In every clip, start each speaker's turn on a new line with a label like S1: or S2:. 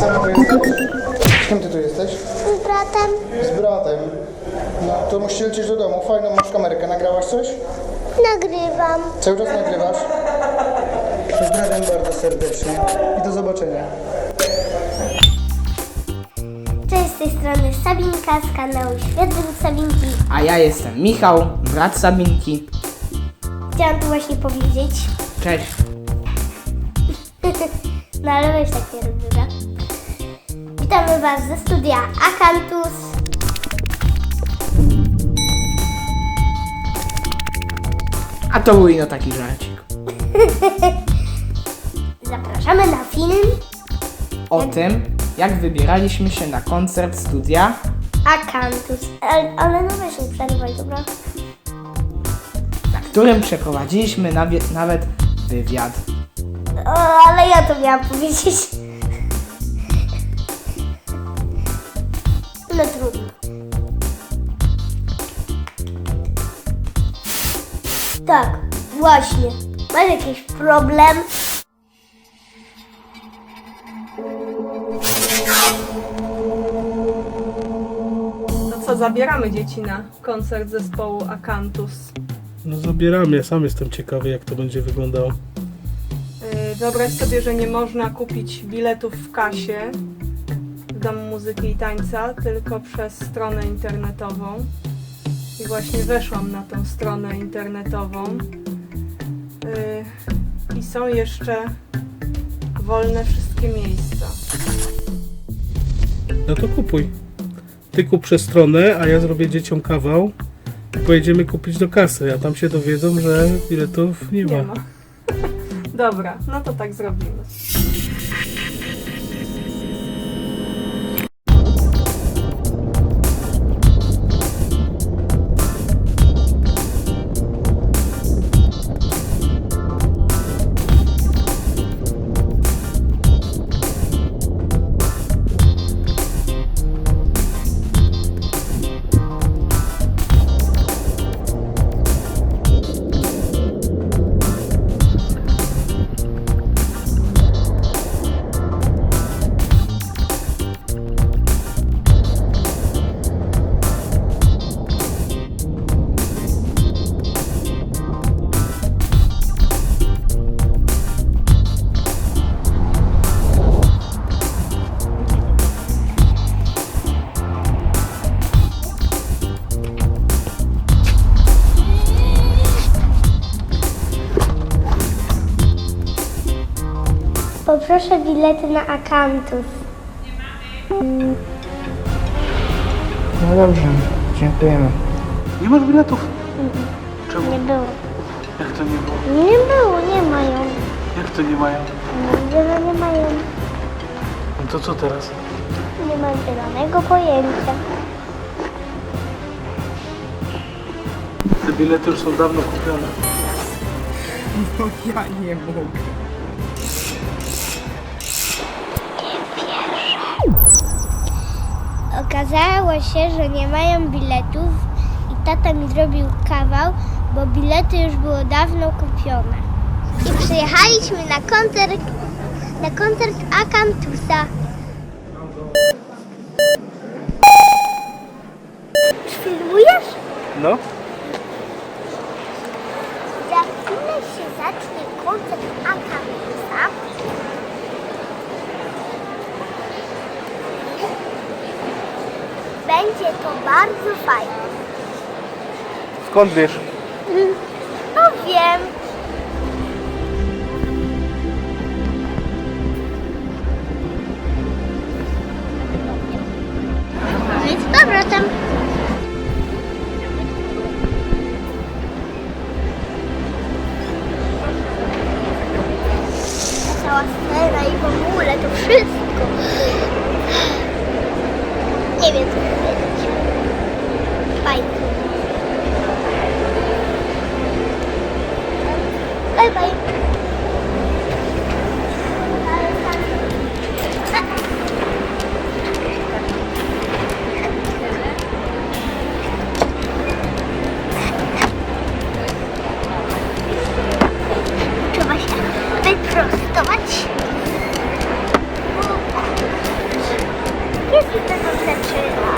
S1: Sama tu jesteś? Z kim ty tu jesteś?
S2: Z bratem
S1: Z bratem. No to musisz lecieć do domu. Fajną masz kamerkę. Nagrałaś coś?
S2: nagrywam.
S1: Cały czas nagrywasz? Pozdrawiam bardzo serdecznie i do zobaczenia.
S2: Cześć, z tej strony Sabinka z kanału Świat według Sabinki.
S3: A ja jestem Michał, brat Sabinki.
S2: Chciałam tu właśnie powiedzieć.
S3: Cześć.
S2: No ale weź tak nie rób, dobra? Witamy Was ze studia Akantus.
S3: A to był ino taki żarcik.
S2: Zapraszamy na film
S3: O tym, jak wybieraliśmy się na koncert studia,
S2: Akantus. Ale, ale no weź nie przerywaj, dobra?
S3: na którym przeprowadziliśmy nawie- nawet wywiad.
S2: O, ale ja to miałam powiedzieć. No trudno. Tak, właśnie. Masz jakiś problem?
S4: No co, zabieramy dzieci na koncert zespołu Akantus.
S5: No zabieramy, ja sam jestem ciekawy jak to będzie wyglądało.
S4: Yy, Wyobraź sobie, że nie można kupić biletów w kasie w Domu Muzyki i Tańca, tylko przez stronę internetową. I właśnie weszłam na tą stronę internetową. Yy, I są jeszcze wolne wszystkie miejsca.
S5: No to kupuj. Ty kup przez stronę, a ja zrobię dzieciom kawał i pojedziemy kupić do kasy, a tam się dowiedzą, że biletów nie ma.
S4: Nie ma. Dobra, no to tak zrobimy.
S2: Poproszę bilety na Akantus.
S3: No dobrze, dziękujemy.
S5: Nie masz biletów?
S2: Nie było.
S5: Jak to nie było?
S2: Nie było, nie mają.
S5: Jak to nie mają?
S2: Mówię, że nie mają.
S5: No to co teraz?
S2: Nie mam zielonego pojęcia.
S5: Te bilety już są dawno kupione.
S3: No ja nie mogę.
S2: Okazało się, że nie mają biletów i tata mi zrobił kawał, bo bilety już było dawno kupione. I przyjechaliśmy na koncert, na koncert Akantusa. Filmujesz?
S5: No?
S2: Za chwilę się zacznie koncert Akantusa. Będzie to bardzo fajne.
S5: Skąd wiesz?
S2: No wiem. Z powrotem. Tego zaczyna.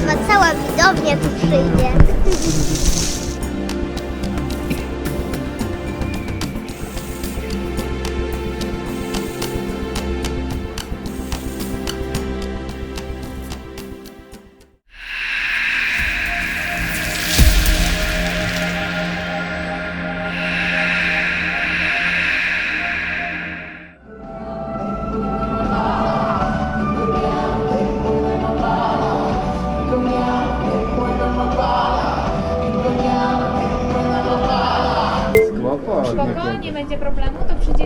S2: Chyba cała widownia tu przyjdzie.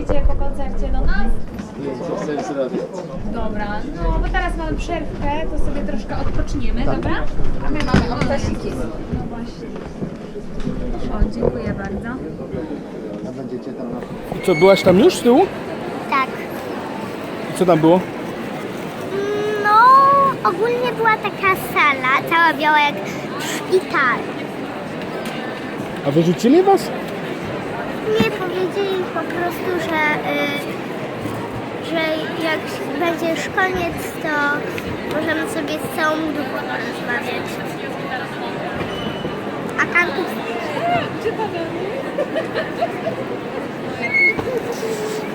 S6: przyjdziecie po koncercie do nas? Dobra, no bo teraz mamy przerwkę, to sobie troszkę odpoczniemy, dobra? A my mamy obtasiki. No właśnie. O, dziękuję bardzo.
S5: I co, byłaś tam już z tyłu?
S2: Tak.
S5: I co tam było?
S2: No, ogólnie była taka sala, cała biała jak szpital.
S5: A wyrzucili was?
S2: Nie powiedzieli po prostu, że, y, że jak będzie już koniec, to możemy sobie z całą grupą porozmawiać. A kanków...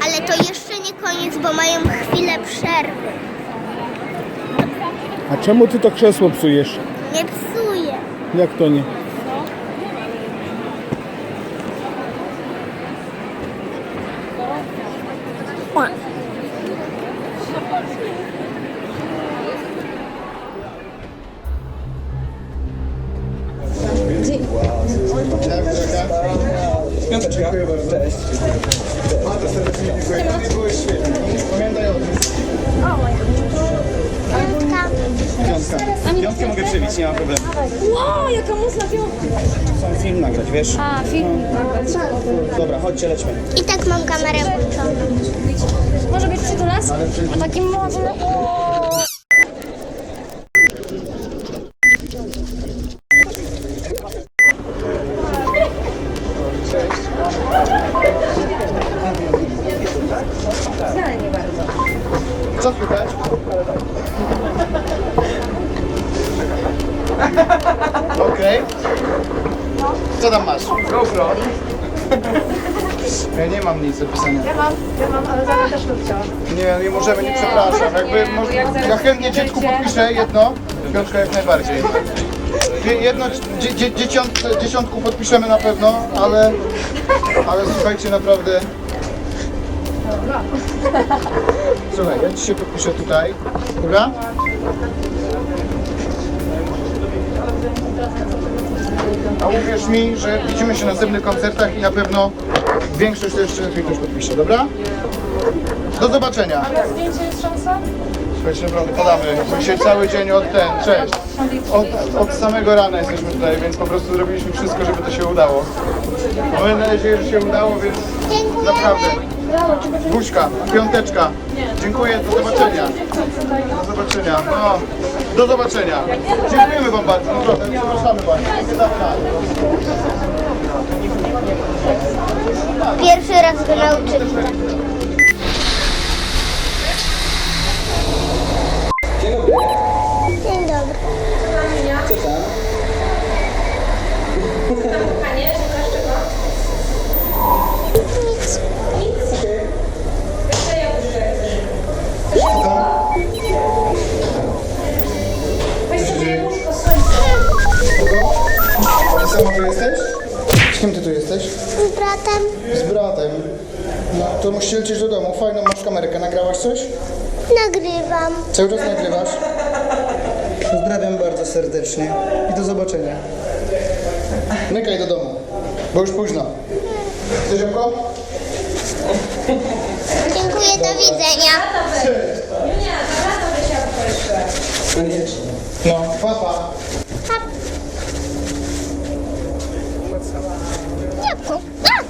S2: Ale to jeszcze nie koniec, bo mają chwilę przerwy.
S5: A czemu ty to krzesło psujesz?
S2: Nie psuje.
S5: Jak to nie?
S1: Dziękuję
S2: Piątka.
S1: Piątkę mogę przybić, nie ma problemu.
S6: Wow, jaka mocna piątka!
S1: Chcę film nagrać, wiesz?
S6: A, film nagrać.
S1: Dobra, chodźcie, lećmy.
S2: I tak mam kamerę włączoną.
S6: Może być przytulas? A taki mocny.
S1: Nie, nie możemy, nie przepraszam. Jakby, moż, ja chętnie dziecku podpiszę jedno, piątka jak najbardziej. Dzie- Jedno dzie, dzie, dziesiątku podpiszemy na pewno, ale, ale słuchajcie, naprawdę. Słuchaj, ja ci się podpiszę tutaj, dobra? A uwierz mi, że widzimy się na następnych koncertach i na pewno większość to jeszcze lepiej też podpisze, dobra? Do zobaczenia.
S4: Zdjęcie jest szansa?
S1: Słuchajcie, naprawdę padamy. Dzisiaj cały dzień od ten, cześć. Od, od samego rana jesteśmy tutaj, więc po prostu zrobiliśmy wszystko, żeby to się udało. Mamy nadzieję, że się udało, więc naprawdę. Buźka, piąteczka. Dziękuję, do zobaczenia. Do zobaczenia. No, do zobaczenia. Dziękujemy Wam bardzo, naprawdę. Zapraszamy bardzo.
S2: Pierwszy raz go nauczyli.
S1: Tu jesteś? Z
S2: bratem
S1: Z bratem. No, to musisz lecieć do domu. Fajną masz kamerkę. Nagrałaś coś?
S2: nagrywam.
S1: Cały czas nagrywasz? Pozdrawiam bardzo serdecznie i do zobaczenia. Nykaj do domu, bo już późno. Chcesz jabłko?
S2: Dziękuję, do widzenia.
S1: No, papa.
S2: Jabłko. A!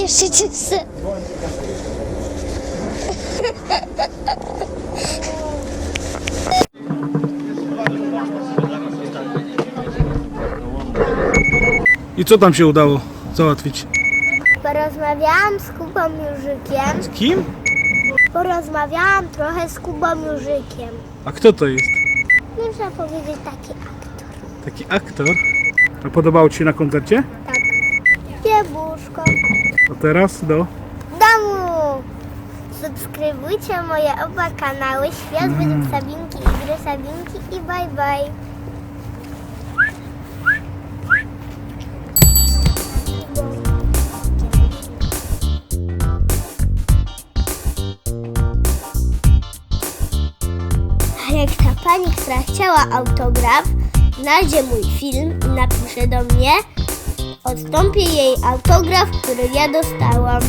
S2: Jeszcze chcę.
S5: I co tam się udało załatwić?
S2: Porozmawiałam z Kubą Jurzykiem.
S5: Kim?
S2: Porozmawiałam trochę z Kubą Jurzykiem.
S5: A kto to jest?
S2: Można powiedzieć taki aktor.
S5: Taki aktor. A podobało Ci się na koncercie?
S2: Tak.
S5: A teraz do...
S2: domu. Subskrybujcie moje oba kanały Świat według Sabinki i Gry Sabinki i bye bye. A jak ta pani, która chciała autograf, znajdzie mój film i napisze do mnie, odstąpię jej autograf, który ja dostałam.